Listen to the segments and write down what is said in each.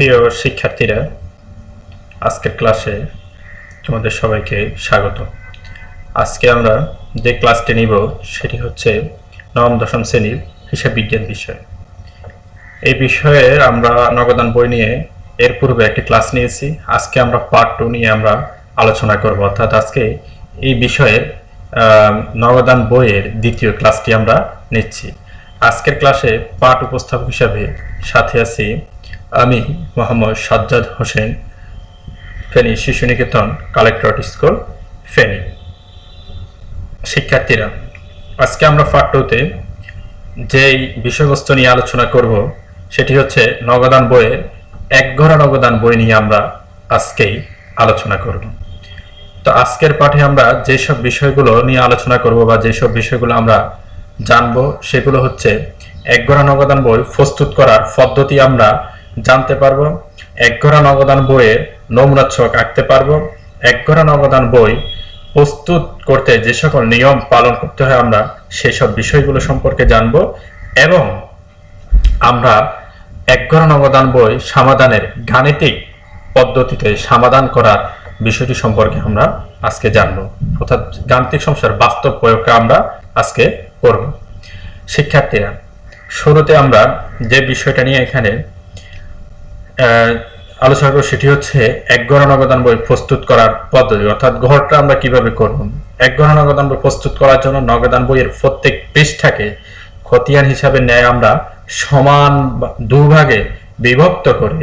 প্রিয় শিক্ষার্থীরা, আজকের ক্লাসে তোমাদের সবাইকে স্বাগত। আজকে আমরা যে ক্লাসটি নিব, সেটি হচ্ছে নবম, দশম শ্রেণির হিসাব বিজ্ঞান বিষয়। এই বিষয়ে আমরা নগদান বই নিয়ে এর পূর্বে একটি ক্লাস নিয়েছি। আজকে আমরা পার্ট টু নিয়ে আমরা আলোচনা করব। অর্থাৎ আজকে এই বিষয়ের নগদান বইয়ের দ্বিতীয় ক্লাসটি আমরা নিচ্ছি। আজকের ক্লাসে পাঠ উপস্থাপক হিসাবে সাথে আছি আমি মোহাম্মদ সাজ্জাদ হোসেন, ফেনী শিশু নিকেতন, কালেক্টরেট স্কুল, ফেনী। শিক্ষার্থীরা, আজকে আমরা পার্ট টুতে যেই বিষয়বস্তু নিয়ে আলোচনা করব, সেটি হচ্ছে নগদান বইয়ের এক ঘোড়া নগদান বই নিয়ে আমরা আজকেই আলোচনা করব। তো আজকের পাঠে আমরা যেসব বিষয়গুলো নিয়ে আলোচনা করব বা যেসব বিষয়গুলো আমরা জানব, সেগুলো হচ্ছে, এক ঘোড়া নগদান বই প্রস্তুত করার পদ্ধতি আমরা জানতে পারব, এক ঘোড়া নগদান বইয়ের নমুনা ছক আঁকতে পারব, এক ঘোড়া নগদান বই প্রস্তুত করতে যে সকল নিয়ম পালন করতে হয় আমরা, সেসব বিষয়গুলো সম্পর্কে জানব এবং আমরা এক ঘরন অবদান বই সমাধানের গাণিতিক পদ্ধতিতে সমাধান করার বিষয়টি সম্পর্কে আমরা আজকে জানব। অর্থাৎ গাণিতিক সমস্যার বাস্তব প্রয়োগকে আমরা আজকে করব। শিক্ষার্থীরা, শুরুতে আমরা যে বিষয়টা নিয়ে এখানে আলোচনা করব সেটি হচ্ছে এক গণন অবদান বই প্রস্তুত করার পদ্ধতি, অর্থাৎ ঘরটা আমরা কীভাবে করব? এক গণন অবদান বই প্রস্তুত করার জন্য নগদান বইয়ের প্রত্যেক পৃষ্ঠাকে খতিয়ান হিসাবে নেয় আমরা সমান দুভাগে বিভক্ত করে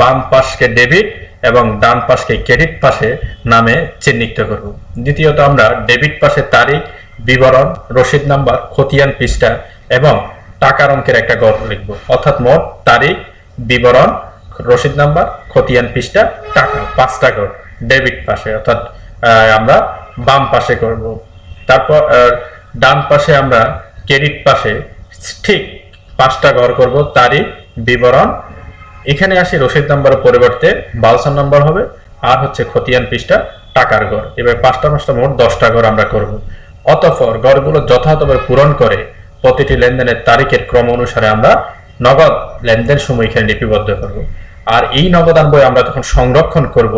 বাম পাশকে ডেবিট এবং ডান পাশকে ক্রেডিট পাশে নামে চিহ্নিত করব। দ্বিতীয়ত আমরা ডেবিট পাশে তারিখ, বিবরণ, রসিদ নাম্বার, খতিয়ান পৃষ্ঠা এবং টাকার অঙ্কের একটা গড় লিখব। অর্থাৎ মোট তারিখ, বিবরণ রসিদ নাম্বার, খতিয়ান পৃষ্ঠা, টাকা পাঁচটা গড় ডেবিট পাশে, অর্থাৎ আমরা বাম পাশে করব। তারপর ডান পাশে আমরা ক্রেডিট পাশে ঠিক পাঁচটা ঘর করব, তারিখ, বিবরণ। এখানে আসি রসিদ নাম্বারের পরিবর্তে বাউসার নাম্বার হবে, আর হচ্ছে খতিয়ান পৃষ্ঠা, টাকার ঘর। এবার পাঁচটা পাঁচটা মোট দশটা ঘর আমরা করব। অতঃপর ঘরগুলো যথাযথভাবে পূরণ করে প্রতিটি লেনদেনের তারিখের ক্রম অনুসারে আমরা নগদ লেনদেন সময় এখানে লিপিবদ্ধ করব। আর এই নগদান বই আমরা যখন সংরক্ষণ করব,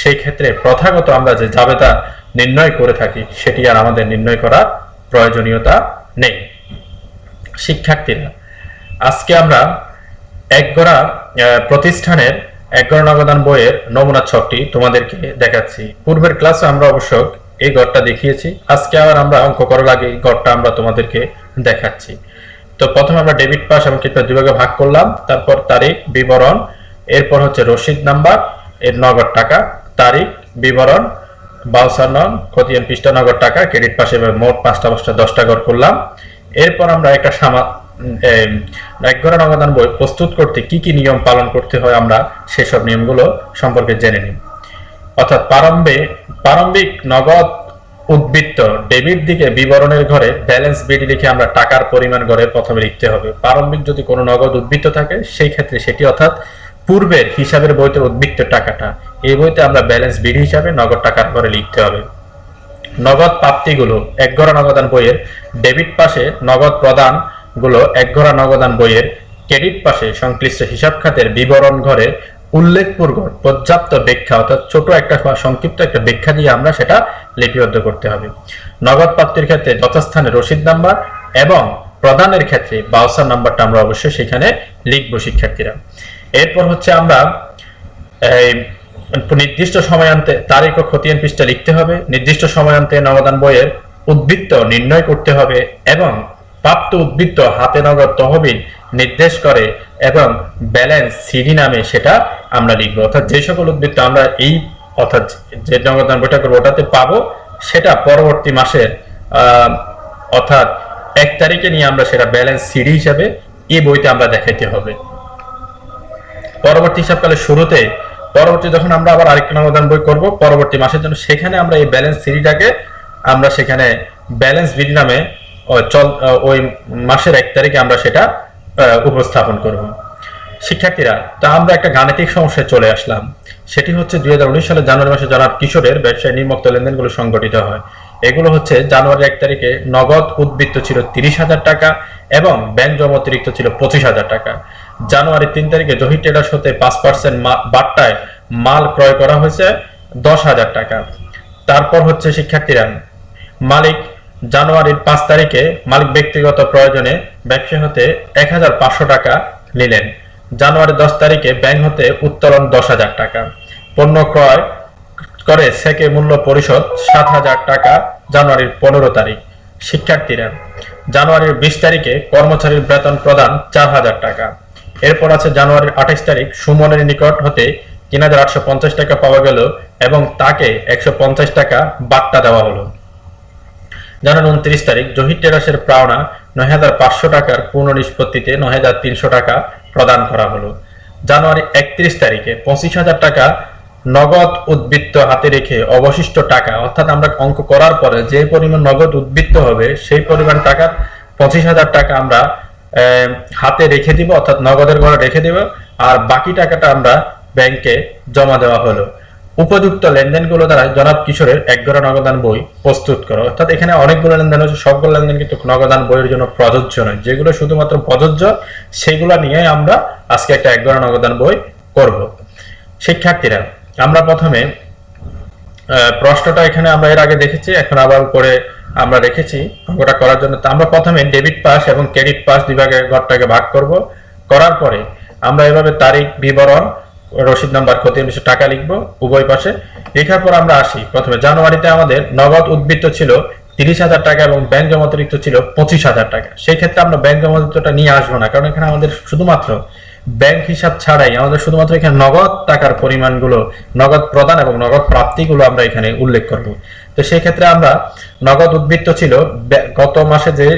সেই ক্ষেত্রে প্রথাগত আমরা যে জাবেদা নির্ণয় করে থাকি, সেটি আর আমাদের নির্ণয় করার প্রয়োজনীয়তা নেই। শিক্ষার্থীরা, আজকে আমরা একগড়া প্রতিষ্ঠানের একগড়া নগদান বইয়ের নমুনা ছকটি তোমাদেরকে দেখাচ্ছি। পূর্বের ক্লাসে আমরা অবশ্য এই গড়টা দেখিয়েছি, আজকে আবার আমরা অঙ্ক করার আগে এই গড়টা আমরা তোমাদেরকে দেখাচ্ছি। তো প্রথমে আমরা ডেবিট পাস এবং ক্রেডিট দুই ভাগে ভাগ করলাম, তারপর তারিখ, বিবরণ এরপর হচ্ছে রসিদ নাম্বার, এর নগদ টাকা, তারিখ, বিবরণ, বাউসার নন খতিয়ান পৃষ্ঠা, নগদ টাকা, ক্রেডিট পাশে মোট পাঁচটা পাঁচটা দশটা ঘর করলাম। এরপর আমরা একটা সামা একগড়া নগদান বই প্রস্তুত করতে কি কি নিয়ম পালন করতে হয় আমরা সেসব নিয়মগুলো সম্পর্কে জেনে নিই। অর্থাৎ প্রারম্ভে, প্রারম্ভিক নগদ উদ্বৃত্ত ডেবিট দিকে বিবরণের ঘরে ব্যালেন্স বিডি লিখে আমরা টাকার পরিমাণ ঘরে প্রথমে লিখতে হবে। প্রারম্ভিক যদি কোনো নগদ উদ্বৃত্ত থাকে, সেই ক্ষেত্রে সেটি অর্থাৎ পূর্বের হিসাবের বইতে উদ্বৃত্ত টাকাটা, এই বইতে আমরা ব্যালেন্স বিড হিসাবে নগদ টাকার পরে লিখতে হবে। নগদ প্রাপ্তিগুলো একগড়া নগদান বইয়ের ডেবিট পাশে নগদ প্রদানগুলো একগড়া নগদান বইয়ের ক্রেডিট পাশে সংশ্লিষ্ট হিসাব খাতের বিবরণ ঘরে উল্লেখপূর্বক পর্যাপ্ত ব্যাখ্যা অর্থাৎ ছোট একটা সংক্ষিপ্ত একটা ব্যাখ্যা দিয়ে আমরা সেটা লিপিবদ্ধ করতে হবে। নগদ প্রাপ্তির ক্ষেত্রে যথাস্থানে রসিদ নাম্বার এবং প্রদানের ক্ষেত্রে বাউসার নাম্বারটা আমরা অবশ্যই সেখানে লিখব শিক্ষার্থীরা। এরপর হচ্ছে আমরা, এই, নির্দিষ্ট সময়ান্তে তারিখ ও খতিয়ান পৃষ্ঠা লিখতে হবে, নির্দিষ্ট সময়ান্তে নগদান বইয়ের উদ্বৃত্ত নির্ণয় করতে হবে এবং প্রাপ্ত উদ্বৃত্ত হাতে নগদ তহবিল নির্দেশ করে এবং ব্যালেন্স সিডি নামে সেটা আমরা লিখব। অর্থাৎ যে সকল উদ্বৃত্ত আমরা এই, অর্থাৎ যে নগদান বইটা করব ওটাতে পাবো, সেটা পরবর্তী মাসের অর্থাৎ এক তারিখে নিয়ে আমরা সেটা ব্যালেন্স সিডি হিসাবে এই বইতে আমরা দেখাইতে হবে। পরবর্তী হিসাবকালের শুরুতে, পরবর্তী যখন আমরা আবার আরেকটা নগদান বই করব, পরবর্তী মাসের জন্য সেখানে আমরা এই ব্যালেন্স সিডিটাকে আমরা সেখানে ব্যালেন্স বিডি নামে চল ওই মাসের এক তারিখে আমরা সেটা উপস্থাপন করব। শিক্ষার্থীরা, তা আমরা একটা গাণিতিক সমস্যায় চলে আসলাম। সেটি হচ্ছে দুই সালের জানুয়ারি মাসে জনাব কিশোরের ব্যবসায় নির্মুক্ত লেনদেনগুলো সংগঠিত হয়। এগুলো হচ্ছে জানুয়ারি এক তারিখে নগদ উদ্বৃত্ত ছিল তিরিশ হাজার টাকা এবং ব্যাংক জমা অতিরিক্ত ছিল পঁচিশ হাজার টাকা। জানুয়ারি তিন তারিখে জহি ট্রেডার্স হতে পাঁচ পার্সেন্ট বাট্টায় মাল ক্রয় করা হয়েছে দশ হাজার টাকা। তারপর হচ্ছে শিক্ষার্থীরা, মালিক জানুয়ারির পাঁচ তারিখে মালিক ব্যক্তিগত প্রয়োজনে ব্যবসা হতে এক হাজার পাঁচশো টাকা নিলেন। জানুয়ারি দশ তারিখে ব্যাংক হতে উত্তোলন দশ হাজার টাকা। পণ্য ক্রয় করে সেকে মূল্য পরিশোধ সাত হাজার টাকা জানুয়ারির পনেরো তারিখ। শিক্ষার্থীরা, জানুয়ারির বিশ তারিখে কর্মচারীর বেতন প্রদান চার হাজার টাকা। এরপর আছে জানুয়ারির আঠাশ তারিখ সুমনের নিকট হতে তিন হাজার আটশো পঞ্চাশ টাকা পাওয়া গেল এবং তাকে একশো পঞ্চাশ টাকা বার্তা দেওয়া হলো। জানুয়ারি উনত্রিশ তারিখ জহির টেরাসের পাওনা নয় হাজার পাঁচশো টাকার পূর্ণ নিষ্পত্তিতে নয় হাজার তিনশো টাকা প্রদান করা হলো। জানুয়ারি একত্রিশ তারিখে পঁচিশ হাজার টাকা নগদ উদ্বৃত্ত হাতে রেখে অবশিষ্ট টাকা, অর্থাৎ আমরা অঙ্ক করার পরে যে পরিমাণ নগদ উদ্বৃত্ত হবে, সেই পরিমাণ টাকার পঁচিশ হাজার টাকা আমরা হাতে রেখে দিব, অর্থাৎ নগদের ঘরে রেখে দিব, আর বাকি টাকাটা আমরা ব্যাংকে জমা দেওয়া হলো। উপযুক্ত লেনদেনগুলো দ্বারা জনাব কিশোরের একগড়া নগদান বই প্রস্তুত করো। অর্থাৎ এখানে অনেকগুলো লেনদেন হচ্ছে সবগুলো লেনদেন কিন্তু নগদান বইয়ের জন্য প্রযোজ্য নয়। যেগুলো শুধুমাত্র প্রযোজ্য, সেগুলো নিয়ে আমরা আজকে একটা একগড়া নগদান বই করব। শিক্ষার্থীরা আমরা প্রথমে প্রশ্নটা এখানে আমরা এর আগে দেখেছি, এখন আবার করে আমরা রেখেছি অঙ্কটা করার জন্য। তো আমরা প্রথমে ডেবিট পাস এবং ক্রেডিট পাস বিভাগে ঘরটাকে ভাগ করব। করার পরে আমরা এভাবে তারিখ, বিবরণ, রসিদ নাম্বার, ক্ষতি অনুসারে টাকা লিখব উভয় পাশে। লেখার পর আমরা আসি। প্রথমে, জানুয়ারিতে আমাদের নগদ উদ্বৃত্ত ছিল তিরিশ হাজার টাকা এবং ব্যাংক জমা অতিরিক্ত ছিল পঁচিশ হাজার টাকা। সেই ক্ষেত্রে আমরা ব্যাংক জমা অতিরিক্তটা নিয়ে আসব না, কারণ এখানে আমাদের শুধুমাত্র ব্যাংক হিসাব ছাড়াই আমাদের শুধুমাত্র এখানে নগদ টাকার পরিমাণগুলো, নগদ প্রদান এবং নগদ প্রাপ্তিগুলো আমরা এখানে উল্লেখ করব। তো সেই ক্ষেত্রে আমরা নগদ উদ্বৃত্ত ছিল গত মাসে যে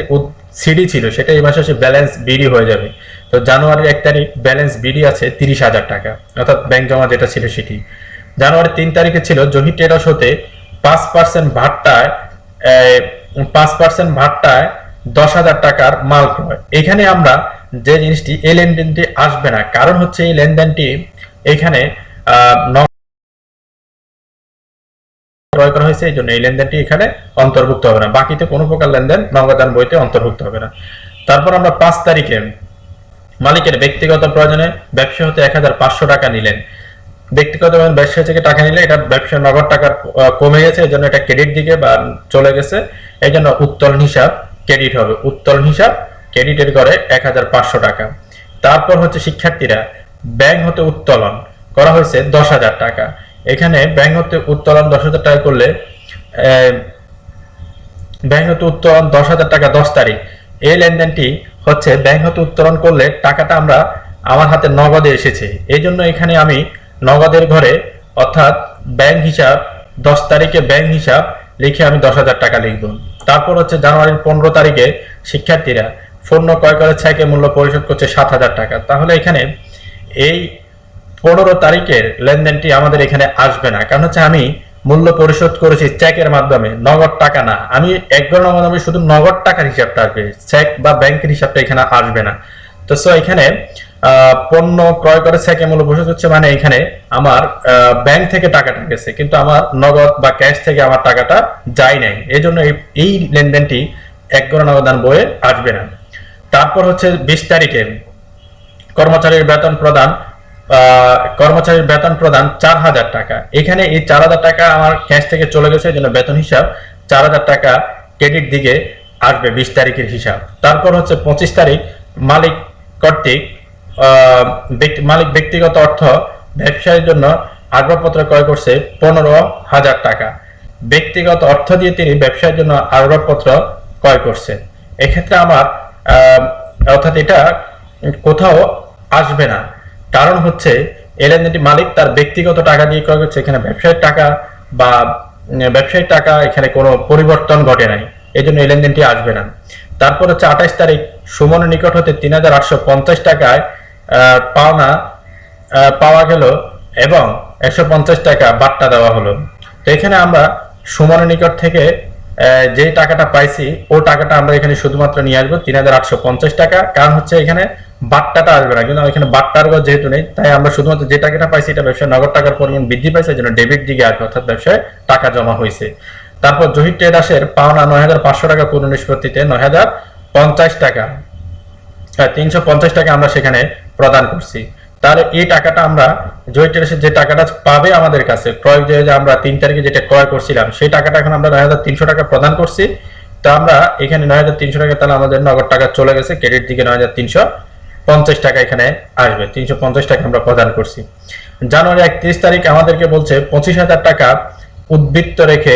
সিডি ছিল, সেটা এই মাসে সে ব্যালেন্স বিডি হয়ে যাবে। তো জানুয়ারির এক তারিখ ব্যালেন্স বিডি আছে তিরিশ হাজার টাকা, অর্থাৎ ব্যাংক জমা যেটা ছিল সেটি। জানুয়ারি তিন তারিখে ছিল জহি টেরাস হতে পাঁচ পার্সেন্ট ভাট্টায় পাঁচ পার্সেন্ট ভাট্টায় দশ হাজার টাকার মাল ক্রয়। এখানে আমরা যে জিনিসটি এই লেনদেনটি আসবে না। কারণ হচ্ছে এই লেনদেনটি এখানে ক্রয় করা হয়েছে এই জন্য এই লেনদেনটি এখানে অন্তর্ভুক্ত হবে না। বাকিতে কোনো প্রকার লেনদেন নগদান বইতে অন্তর্ভুক্ত হবে না। তারপর আমরা পাঁচ তারিখে মালিকের ব্যক্তিগত প্রয়োজনে ব্যবসা হতে এক হাজার পাঁচশো টাকা নিলেন। ব্যক্তিগত ব্যবসা থেকে টাকা নিলে এটা ব্যবসা নগদ টাকা আহ, কমে গেছে এই জন্য এটা ক্রেডিট দিকে বা চলে গেছে। এই জন্য উত্তোলন হিসাব ক্রেডিট হবে। উত্তোলন হিসাব ক্রেডিটের করে এক হাজার পাঁচশো টাকা। তারপর হচ্ছে শিক্ষার্থীরা ব্যাংক হতে উত্তোলন করা হয়েছে দশ হাজার টাকা। এখানে ব্যাংক হতে উত্তোলন দশ হাজার টাকা করলে ব্যাংক হতে উত্তোলন দশ হাজার টাকা দশ তারিখ। এই লেনদেনটি হচ্ছে ব্যাংক হতে উত্তোলন করলে টাকাটা আমরা আমার হাতে নগদে এসেছে। এই জন্য এখানে আমি নগদের ঘরে অর্থাৎ ব্যাংক হিসাব দশ তারিখে ব্যাংক হিসাব লিখে আমি দশ হাজার টাকা লিখব। তারপর হচ্ছে জানুয়ারির পনেরো তারিখে শিক্ষার্থীরা পণ্য ক্রয় করে ছাইকে মূল্য পরিশোধ করছে সাত হাজার টাকা। তাহলে এখানে এই পনেরো তারিখের লেনদেনটি আমাদের এখানে আসবে না। কারণ হচ্ছে আমি মূল্য পরিশোধ করেছি চেকের মাধ্যমে, নগদ টাকা না। আমি একবার নগদ, আমি শুধু নগদ টাকার হিসাবটা আসবে। চেক বা ব্যাংকের হিসাবটা এখানে আসবে না। তো সো এখানে পণ্য ক্রয় করে চেকে মূল্য পরিশোধ হচ্ছে মানে এখানে আমার ব্যাংক থেকে টাকাটা গেছে, কিন্তু আমার নগদ বা ক্যাশ থেকে আমার টাকাটা যায় নাই। এই জন্য এই- লেনদেনটি এক গড় নগদান বইয়ে আসবে না। তারপর হচ্ছে বিশ তারিখে কর্মচারীর বেতন প্রদান কর্মচারীর বেতন প্রদান চার হাজার টাকা। এখানে এই চার হাজার টাকা আমার ক্যাশ থেকে চলে গেছে জন্য বেতন হিসাব চার হাজার টাকা ক্রেডিট দিকে আসবে বিশ তারিখের হিসাব। তারপর হচ্ছে পঁচিশ তারিখ মালিক কর্তৃক মালিক ব্যক্তিগত অর্থ ব্যবসায়ের জন্য আসবাবপত্র ক্রয় করছে পনেরো হাজার টাকা। ব্যক্তিগত অর্থ দিয়ে তিনি ব্যবসার জন্য আসবাবপত্র ক্রয় করছেন। এক্ষেত্রে আমার অর্থাৎ এটা কোথাও আসবে না। কারণ হচ্ছে লেনদেনটি মালিক তার ব্যক্তিগত টাকা দিয়ে ক্রয় করছে, এখানে ব্যবসায়িক টাকা বা ব্যবসায়িক টাকা এখানে কোনো পরিবর্তন ঘটে নাই। এই জন্য লেনদেনটি আসবে না। তারপর হচ্ছে আঠাশ তারিখ সুমনের নিকট হতে তিন হাজার আটশো পঞ্চাশ টাকায় পাওনা পাওয়া গেল এবং একশো পঞ্চাশ টাকা বার্তা দেওয়া হলো। তো এখানে আমরা সুমনের নিকট থেকে যে টাকাটা পাইছি, ও টাকাটা আমরা এখানে শুধুমাত্র নিয়ে আসব তিন হাজার আটশো পঞ্চাশ টাকা। কারণ হচ্ছে এখানে বাট্টাটা আসবে না, কিন্তু এখানে বাট্টার গজ যেহেতু নেই, তাই আমরা শুধুমাত্র যে টাকাটা পাইছি, এটা ব্যবসায় নগদ টাকার পরিমাণ বৃদ্ধি পাইছে জন্য ডেবিট দিকে আসবে, অর্থাৎ ব্যবসায় টাকা জমা হয়েছে তারপর জহির ট্রেডার্সের পাওনা নয় হাজার পাঁচশো টাকা পুরো নিষ্পত্তিতে নয় হাজার পঞ্চাশ টাকা। হ্যাঁ তিনশো পঞ্চাশ টাকা আমরা সেখানে প্রদান করছি। তাহলে এই টাকাটা আমরা জয় যে টাকাটা পাবে আমাদের কাছে, ক্রয় যে আমরা তিন তারিখে যেটা ক্রয় করছিলাম, সেই টাকাটা এখন আমরা নয় হাজার তিনশো টাকা প্রদান করছি। তো আমরা এখানে নয় হাজার তিনশো টাকা, তাহলে আমাদের নগদ টাকা চলে গেছে, ক্রেডিট দিকে নয় হাজার তিনশো পঞ্চাশ টাকা এখানে আসবে, তিনশো পঞ্চাশ টাকা আমরা প্রদান করছি। জানুয়ারি একত্রিশ তারিখ আমাদেরকে বলছে পঁচিশ হাজার টাকা উদ্বৃত্ত রেখে,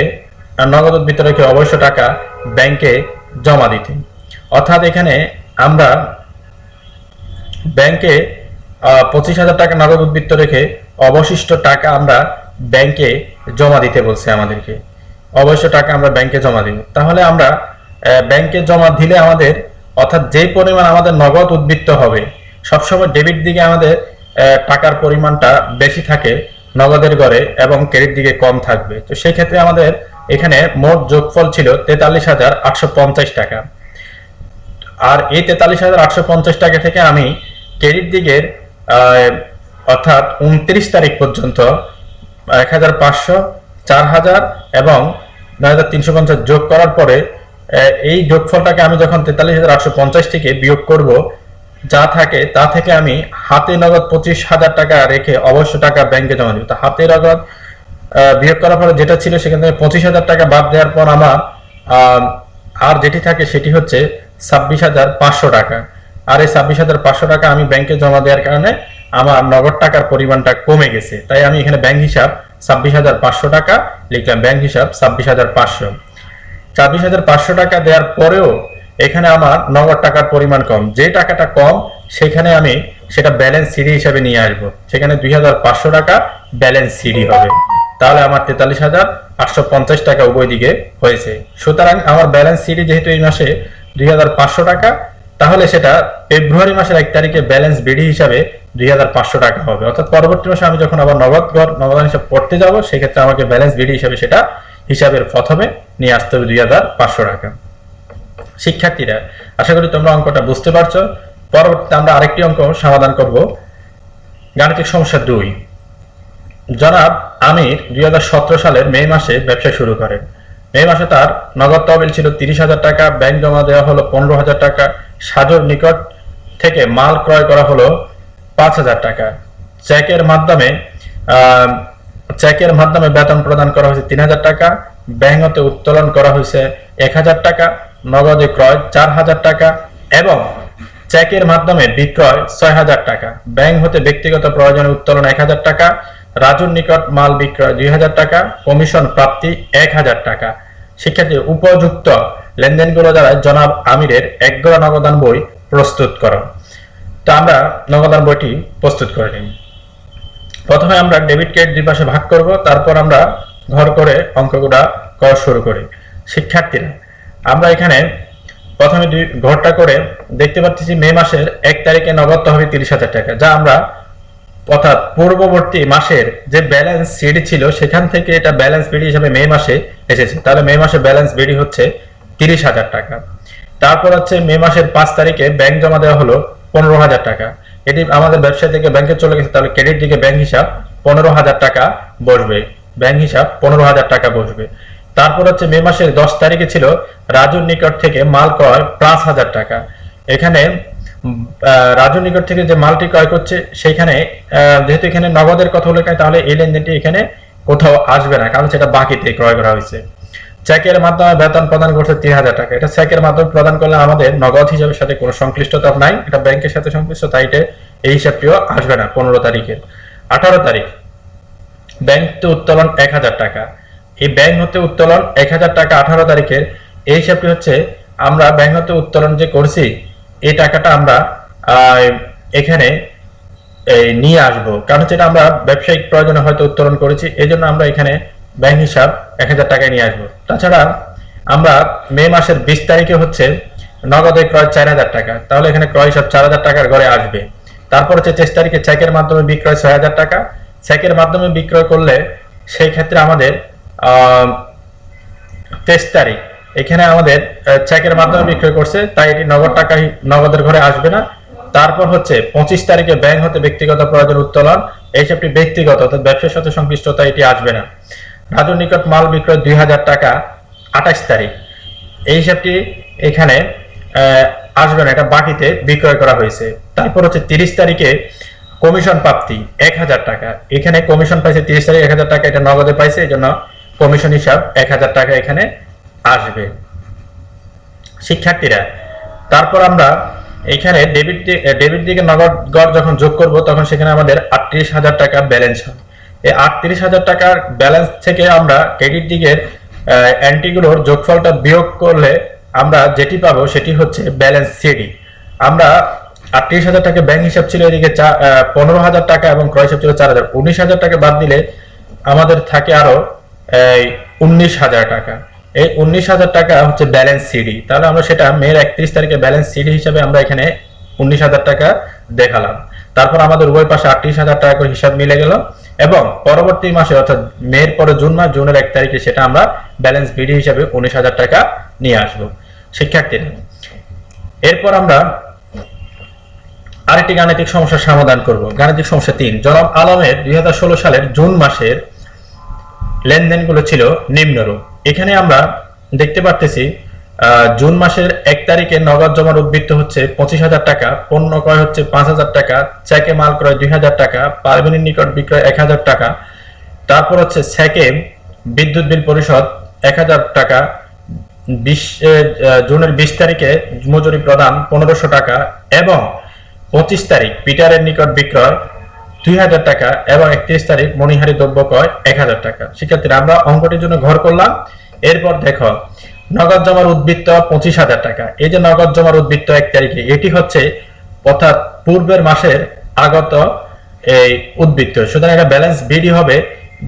নগদ উদ্বৃত্ত রেখে অবশ্য টাকা ব্যাংকে জমা দিতে। অর্থাৎ এখানে আমরা ব্যাংকে পঁচিশ হাজার টাকা নগদ উদ্বৃত্ত রেখে অবশিষ্ট টাকা আমরা ব্যাংকে জমা দিতে বলছে আমাদেরকে। অবশ্য টাকা আমরা ব্যাংকে জমা দিব। তাহলে আমরা ব্যাংকে জমা দিলে আমাদের, অর্থাৎ যেই পরিমাণ আমাদের নগদ উদ্বৃত্ত হবে, সবসময় ডেবিট দিকে আমাদের টাকার পরিমাণটা বেশি থাকে নগদের গড়ে এবং ক্রেডিট দিকে কম থাকবে। তো সেই ক্ষেত্রে আমাদের এখানে মোট যোগফল ছিল তেতাল্লিশ হাজার আটশো পঞ্চাশ টাকা। আর এই তেতাল্লিশ হাজার আটশো পঞ্চাশ টাকা থেকে আমি ক্রেডিট দিকের অর্থাৎ উনত্রিশ তারিখ পর্যন্ত, এক হাজার পাঁচশো, চার হাজার এবং নয় হাজার তিনশো পঞ্চাশ যোগ করার পরে এই যোগফলটাকে আমি যখন তেতাল্লিশ হাজার আটশো পঞ্চাশ থেকে বিয়োগ করব, যা থাকে, তা থেকে আমি হাতে নগদ পঁচিশ হাজার টাকা রেখে অবশ্য টাকা ব্যাংকে জমা দিব। তা হাতে নগদ বিয়োগ করার পরে যেটা ছিল সেখান থেকে পঁচিশ হাজার টাকা বাদ দেওয়ার পর আমার আর যেটি থাকে সেটি হচ্ছে ছাব্বিশ হাজার পাঁচশো টাকা। আর এই ছাব্বিশ হাজার পাঁচশো টাকা আমি ব্যাংকে জমা দেওয়ার কারণে আমার নগদ টাকার পরিমাণটা কমে গেছে। তাই আমি এখানে ব্যাংক হিসাব ছাব্বিশ হাজার পাঁচশো টাকা, লিখলাম ব্যাংক হিসাব ছাব্বিশ হাজার পাঁচশো। ছাব্বিশ হাজার পাঁচশো টাকা দেওয়ার পরেও এখানে আমার নগদ টাকার পরিমাণ কম। যে টাকাটা কম, সেখানে আমি সেটা ব্যালেন্স সিডি হিসাবে নিয়ে আসব। সেখানে দুই হাজার পাঁচশো টাকা ব্যালেন্স সিডি হবে। তাহলে আমার তেতাল্লিশ হাজার আটশো পঞ্চাশ টাকা উভয় দিকে হয়েছে। সুতরাং আমার ব্যালেন্স সিডি যেহেতু এই মাসে দুই হাজার পাঁচশো টাকা তাহলে সেটা ফেব্রুয়ারি মাসের এক তারিখে ব্যালেন্স বিডি হিসাবে দুই হাজার পাঁচশো টাকা হবে। অর্থাৎ পরবর্তী মাসে আমি যখন আবার নগদ ঘর, নগদান হিসাব করতে যাব, সেক্ষেত্রে আমাকে ব্যালেন্স বিডি হিসাবে সেটা হিসাবের প্রথমে নিয়ে আসতে হবে দুই হাজার পাঁচশো টাকা। শিক্ষার্থীরা, আশা করি তোমরা অঙ্কটা বুঝতে পারছ। পরবর্তীতে আমরা আরেকটি অঙ্ক সমাধান করব। গাণিতিক সমস্যা দুই। জনাব আমির দুই হাজার সতেরো সালের মে মাসে ব্যবসা শুরু করেন। মে মাসে তার নগদ তহবিল ছিল তিরিশ হাজার টাকা, ব্যাংক জমা দেওয়া হলো পনেরো হাজার টাকা, সাজুর নিকট থেকে মাল ক্রয় করা হলো পাঁচ হাজার টাকা। চেকের মাধ্যমে চেকের মাধ্যমে বেতন প্রদান করা হয়েছে তিন হাজার টাকা ব্যাংক হতে উত্তোলন করা হয়েছে এক হাজার টাকা, নগদে ক্রয় চার হাজার টাকা এবং চেকের মাধ্যমে বিক্রয় ছয় হাজার টাকা। ব্যাংক হতে ব্যক্তিগত প্রয়োজনে উত্তোলন এক হাজার টাকা রাজুর নিকট মাল বিক্রয় দুই হাজার টাকা, কমিশন প্রাপ্তি এক হাজার টাকা। শিক্ষার্থী উপযুক্ত লেনদেনগুলো দ্বারা জনাব আমিরের এক গড়া নগদান বই প্রস্তুত করো। তো আমরা নগদান বইটি প্রস্তুত করে নিই। প্রথমে আমরা ডেবিট ক্রেডিট দুই পাশে ভাগ করব, তারপর আমরা ঘর করে অঙ্কগুলা করা শুরু করি। শিক্ষার্থীরা, আমরা এখানে প্রথমে দুই ঘরটা করে দেখতে পাচ্ছি মে মাসের এক তারিখে নগদ হবে তিরিশ হাজার টাকা, যা আমরা অর্থাৎ পূর্ববর্তী মাসের যে ব্যালেন্স সিডি ছিল, সেখান থেকে এটা ব্যালেন্স বিডি হিসাবে মে মাসে এসেছে। তাহলে মে মাসে ব্যালেন্স বিডি হচ্ছে তিরিশ হাজার টাকা। তারপর হচ্ছে মে মাসের পাঁচ তারিখে ব্যাংক জমা দেওয়া হলো পনেরো হাজার টাকা। এটি আমাদের ব্যবসা থেকে ব্যাংকে চলে গেছে, তাহলে ক্রেডিট দিকে ব্যাংক হিসাব পনেরো হাজার টাকা বসবে। ব্যাংক হিসাব পনেরো হাজার টাকা বসবে। তারপর হচ্ছে মে মাসের দশ তারিখে ছিল রাজুর নিকট থেকে মাল ক্রয় পাঁচ হাজার টাকা। এখানে রাজুর নিকট থেকে যে মালটি ক্রয় করছে, সেইখানে যেহেতু এখানে নগদের কথা উল্লেখ তাহলে এই লেনদেনটি এখানে কোথাও আসবে না, কারণ সেটা বাকিতে ক্রয় করা হয়েছে। চেকের মাধ্যমে বেতন প্রদান করছে তিন হাজার টাকা। এটা চেকের মাধ্যমে প্রদান করলে আমাদের নগদ হিসাবের সাথে কোনো সংশ্লিষ্টতা নাই, এটা ব্যাংকের সাথে সংশ্লিষ্ট, তাই এটা এই হিসাবটিও আসবে না, পনেরো তারিখের। আঠারো তারিখ, ব্যাংক হতে উত্তোলন এক হাজার টাকা। এই ব্যাংক হতে উত্তোলন এক হাজার টাকা আঠারো তারিখের, এই হিসাবটি হচ্ছে আমরা ব্যাংক হতে উত্তোলন যে করছি এই টাকাটা আমরা এখানে নিয়ে আসব। কারণ হচ্ছে আমরা ব্যবসায়িক প্রয়োজনে হয়তো উত্তোলন করেছি এই জন্য আমরা এখানে ব্যাংক হিসাব এক হাজার টাকায় নিয়ে আসব। তাছাড়া আমরা মে মাসের বিশ তারিখে হচ্ছে নগদে ক্রয় চার হাজার টাকা। তাহলে এখানে ক্রয় হিসাব চার হাজার টাকার ঘরে আসবে। তারপর হচ্ছে তেইশ তারিখে চেকের মাধ্যমে বিক্রয় ছয় হাজার টাকা। চেকের মাধ্যমে বিক্রয় করলে সেই ক্ষেত্রে আমাদের তেইশ তারিখ এখানে আমাদের চেকের মাধ্যমে বিক্রয় করছে, তাই এটি নগদ টাকা নগদের ঘরে আসবে না। তারপর হচ্ছে, পঁচিশ তারিখে ব্যাংক হতে ব্যক্তিগত প্রয়োজন উত্তোলন এই সবটি ব্যক্তিগত, অর্থাৎ ব্যবসার সাথে সংশ্লিষ্টতা, এটি আসবে না। রাজুর নিকট মাল বিক্রয় দুই হাজার টাকা, আঠাশ তারিখ। এই হিসাবটি এখানে আসবে না, এটা বাকিতে বিক্রয় করা হয়েছে। তারপর হচ্ছে, তিরিশ তারিখে কমিশন প্রাপ্তি, এক হাজার টাকা। এখানে কমিশন পাইছে তিরিশ তারিখ, এক হাজার টাকা, এটা নগদে পাইছে এই জন্য কমিশন হিসাব এক হাজার টাকা এখানে আসবে। শিক্ষার্থীরা, তারপর আমরা এখানে ডেবিট ডেবিট দিকে নগদ গড় যখন যোগ করব, তখন সেখানে আমাদের আটত্রিশ হাজার টাকা ব্যালেন্স হয়। এই আটত্রিশ হাজার টাকার ব্যালেন্স থেকে আমরা ক্রেডিট দিকের অ্যান্টিগুলোর যোগফলটা বিয়োগ করলে আমরা যেটি পাবো সেটি হচ্ছে ব্যালেন্স সিডি আমরা আটত্রিশ হাজার টাকা ব্যাংক হিসাব ছিল এদিকে পনেরো হাজার টাকা এবং ক্রয় হিসাব ছিল চার হাজার। উনিশ হাজার টাকা বাদ দিলে আমাদের থাকে আরও, এই, উনিশ হাজার টাকা। এই উনিশ হাজার টাকা হচ্ছে ব্যালেন্স সিডি তাহলে আমরা সেটা মেয়ের একত্রিশ তারিখে ব্যালেন্স সিডি হিসাবে আমরা এখানে উনিশ হাজার টাকা দেখালাম। তারপর আমাদের উভয় পাশে আটত্রিশ হাজার টাকা করে হিসাব মিলে গেল এবং পরবর্তী মাসে অর্থাৎ মেয়ের পরে জুন মাস, জুনের এক তারিখে সেটা আমরা ব্যালেন্স বিডি হিসাবে উনিশ হাজার টাকা নিয়ে আসব। শিক্ষার্থীরা, এরপর আমরা আরেকটি গাণিতিক সমস্যার সমাধান করব। গাণিতিক সমস্যা তিন, জনাব আলমের দুই হাজার ষোলো সালের জুন মাসের লেনদেনগুলো ছিল নিম্নরূপ। এখানে আমরা দেখতে পারতেছি জুন মাসের এক তারিখে নগদ জমার উদ্বৃত্ত হচ্ছে পঁচিশ হাজার টাকা, পণ্য ক্রয় হচ্ছে পাঁচ হাজার টাকা, চেকে মাল ক্রয় দুই হাজার টাকা, পারভিনের নিকট বিক্রয় এক হাজার টাকা। তারপর হচ্ছে সেকে বিদ্যুৎ বিল পরিশোধ এক হাজার টাকা। বিশ জুনের বিশ তারিখে মজুরি প্রদান পনেরোশো টাকা এবং পঁচিশ তারিখ পিটারের নিকট বিক্রয় দুই হাজার টাকা এবং একত্রিশ তারিখ মণিহারি দ্রব্য ক্রয় এক হাজার টাকা। শিক্ষার্থীরা আমরা অঙ্কটির জন্য ঘর করলাম। এরপর দেখো, নগদ জমার উদ্বৃত্ত পঁচিশ হাজার টাকা। এই যে নগদ জমার উদ্বৃত্ত এক তারিখে, এটি হচ্ছে অর্থাৎ পূর্বের মাসের আগত এই উদ্বৃত্ত। সুতরাং এটা ব্যালেন্স বিডি হবে।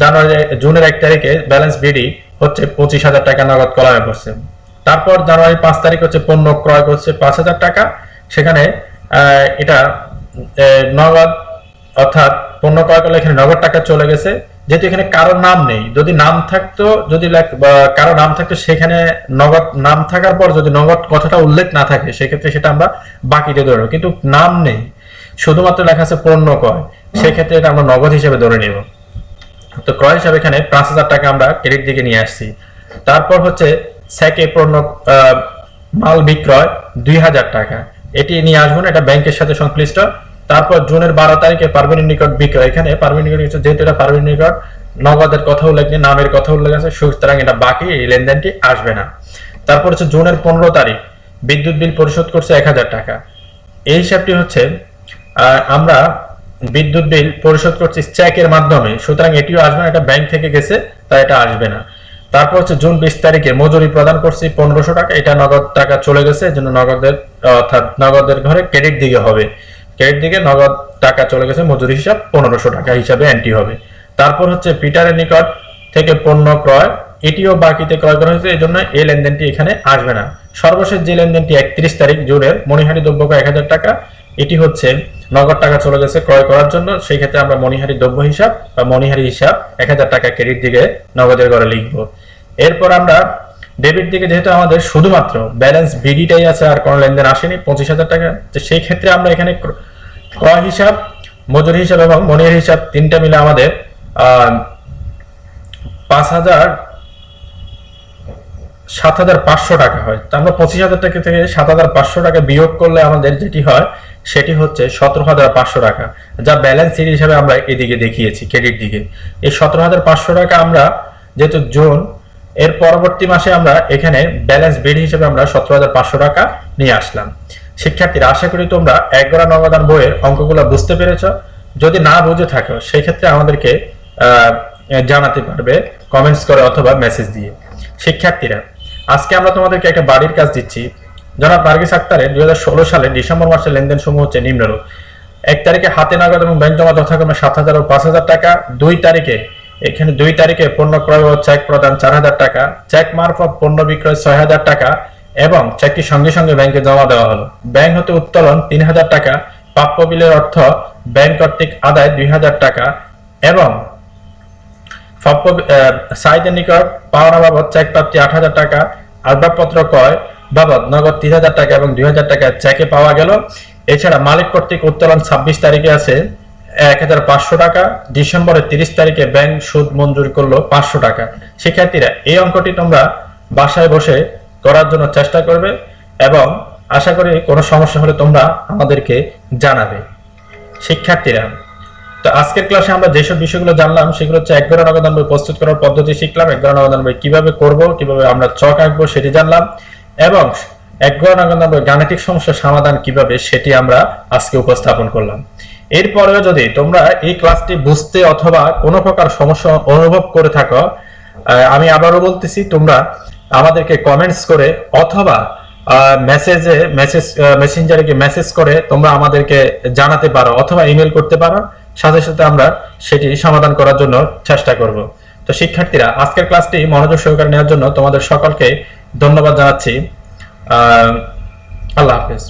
জানুয়ারি, জুনের এক তারিখে ব্যালেন্স বিডি হচ্ছে পঁচিশ হাজার টাকা নগদ কলামে পড়ছে। তারপর জানুয়ারি পাঁচ তারিখ হচ্ছে পণ্য ক্রয় করছে পাঁচ হাজার টাকা। সেখানে এটা নগদ অর্থাৎ পণ্য ক্রয় করলে এখানে নগদ টাকা চলে গেছে। যেহেতু এখানে কারও নাম নেই, যদি নাম থাকতো, যদি কারও নাম থাকতো, সেখানে নগদ নাম থাকার পর যদি নগদ কথাটা উল্লেখ না থাকে, সেক্ষেত্রে সেটা আমরা বাকিতে ধরবো কিন্তু নাম নেই, শুধুমাত্র লেখা আছে পণ্য ক্রয়, সেক্ষেত্রে এটা আমরা নগদ হিসেবে ধরে নেব। তো ক্রয় হিসাবে এখানে পাঁচ হাজার টাকা আমরা ক্রেডিট দিকে নিয়ে আসছি। তারপর হচ্ছে স্যাকে পণ্য মাল বিক্রয় দুই হাজার টাকা। এটি নিয়ে আসব না, এটা ব্যাংকের সাথে সংশ্লিষ্ট। তারপর জুনের বারো তারিখে পারভিনের নিকট বিক্রয়। এখানে পারভিনের নিকট যেহেতু এটা পারভিনের নিকট, নগদের কথা উল্লেখ নেই, নামের কথা উল্লেখ আছে সুতরাং এটা বাকি, এই লেনদেনটি আসবে না। তারপর হচ্ছে জুনের পনেরো তারিখ, বিদ্যুৎ বিল পরিশোধ করছে এক হাজার টাকা। এই হিসাবটি হচ্ছে আমরা বিদ্যুৎ বিল পরিশোধ করছি চেকের মাধ্যমে, সুতরাং এটিও আসবে না, এটা ব্যাংক থেকে গেছে, তাই এটা আসবে না। তারপর হচ্ছে জুন বিশ তারিখে মজুরি প্রদান করছি পনেরোশো টাকা, এটা নগদ টাকা চলে গেছে এজন্য নগদের অর্থাৎ নগদের ঘরে ক্রেডিট দিকে হবে। ক্রেডিট দিকে নগদ টাকা চলে গেছে, মজুরি হিসাব পনেরোশো টাকা হিসাবে এন্ট্রি হবে। তারপর হচ্ছে পিটারের নিকট থেকে পণ্য ক্রয়, এটিও বাকিতে ক্রয় করা হয়েছে এই জন্য এই লেনদেনটি এখানে আসবে না। সর্বশেষ যে লেনদেনটি একত্রিশ তারিখ জুনের, মণিহারি দ্রব্য এক হাজার টাকা, এটি হচ্ছে নগদ টাকা চলে গেছে ক্রয় করার জন্য, সেই ক্ষেত্রে আমরা মণিহারি দ্রব্য হিসাব বা মণিহারি হিসাব এক হাজার টাকা ক্রেডিট দিকে নগদের ঘরে লিখব। এরপর আমরা ডেবিট দিকে যেহেতু আমাদের শুধুমাত্র ব্যালেন্স বিডিটাই আছে আর কোনো লেনদেন আসেনি, পঁচিশ হাজার টাকা, তো সেই ক্ষেত্রে আমরা এখানে ক্রয় হিসাব, মজুরি হিসাব এবং মনিহারি হিসাব তিনটা মিলে আমাদের পাঁচ হাজার সাত হাজার পাঁচশো টাকা হয়। তা আমরা পঁচিশ হাজার টাকা থেকে সাত হাজার পাঁচশো টাকা বিয়োগ করলে আমাদের যেটি হয়, সেটি হচ্ছে সতেরো হাজার পাঁচশো টাকা, যা ব্যালেন্স সিট হিসাবে আমরা এদিকে দেখিয়েছি ক্রেডিট দিকে। এই সতেরো হাজার পাঁচশো টাকা আমরা যেহেতু জুন এর পরবর্তী মাসে আমরা এখানে ব্যালেন্স বিল হিসেবে আমরা সতেরো হাজার পাঁচশো টাকা নিয়ে আসলাম। শিক্ষার্থীরা, আশা করি তোমরা এক গড়া নগদান বইয়ের অঙ্কগুলো বুঝতে পেরেছ। যদি না বুঝে থাকো সেই ক্ষেত্রে আমাদেরকে জানাতে পারবে কমেন্টস করে অথবা মেসেজ দিয়ে। শিক্ষার্থীরা, আজকে আমরা তোমাদেরকে একটা বাড়ির কাজ দিচ্ছি। জনাব নার্গিস আক্তারের দুই হাজার ষোলো সালে ডিসেম্বর মাসের লেনদেন সমূহ হচ্ছে নিম্নরূপ। এক তারিখে হাতে নগদ এবং ব্যাংক জমা যথাক্রমে সাত হাজার ও পাঁচ হাজার টাকা। দুই তারিখে এখানে দুই তারিখে পণ্য ক্রয় ও চেক প্রদান চার হাজার টাকা, চেক মারফত পণ্য বিক্রয় ছয় হাজার টাকা এবং চেকটি সঙ্গে সঙ্গে ব্যাংকে জমা দেওয়া হলো। ব্যাংক হতে উত্তোলন তিন হাজার টাকা, প্রাপ্য বিলের অর্থ ব্যাংক কর্তৃক আদায় দুই হাজার টাকা এবং ফপ্প সাইদের নিকট পাওনা বাবদ চেক প্রাপ্তি আট হাজার টাকা, আসবাবপত্র ক্রয় বাবদ নগদ তিন হাজার টাকা এবং দুই হাজার টাকা চেকে পাওয়া গেল। এছাড়া মালিক কর্তৃক উত্তোলন ছাব্বিশ তারিখে আছে। এক হাজার পাঁচশো টাকা, ডিসেম্বরের তিরিশ তারিখে ব্যাংক সুদ মঞ্জুর করল পাঁচশো টাকা। শিক্ষার্থীরা, এই অঙ্কটি তোমরা বাসায় বসে করার জন্য চেষ্টা করবে এবং আশা করি কোনো সমস্যা হলে তোমরা আমাদেরকে জানাবে। শিক্ষার্থীরা, তো আজকের ক্লাসে আমরা যেসব বিষয়গুলো জানলাম, সেগুলো হচ্ছে এক নগদান বই প্রস্তুত করার পদ্ধতি শিখলাম, এক নগদান বই কীভাবে করব, কীভাবে আমরা চক আঁকবো সেটি জানলাম এবং এক নগদান বই গাণিতিক সমস্যার সমাধান কীভাবে সেটি আমরা আজকে উপস্থাপন করলাম। এরপরেও যদি তোমরা এই ক্লাসটি বুঝতে অথবা কোনো প্রকার সমস্যা অনুভব করে থাকো আমি আবারও বলতেছি, তোমরা আমাদেরকে কমেন্টস করে অথবা মেসেজে মেসেজ মেসেঞ্জারে গিয়ে মেসেজ করে তোমরা আমাদেরকে জানাতে পারো অথবা ইমেল করতে পারো। সাথে সাথে আমরা সেটি সমাধান করার জন্য চেষ্টা করব। তো শিক্ষার্থীরা, আজকের ক্লাসটি মনোযোগ সহকারে নেওয়ার জন্য তোমাদের সকলকে ধন্যবাদ জানাচ্ছি। আল্লাহ হাফেজ।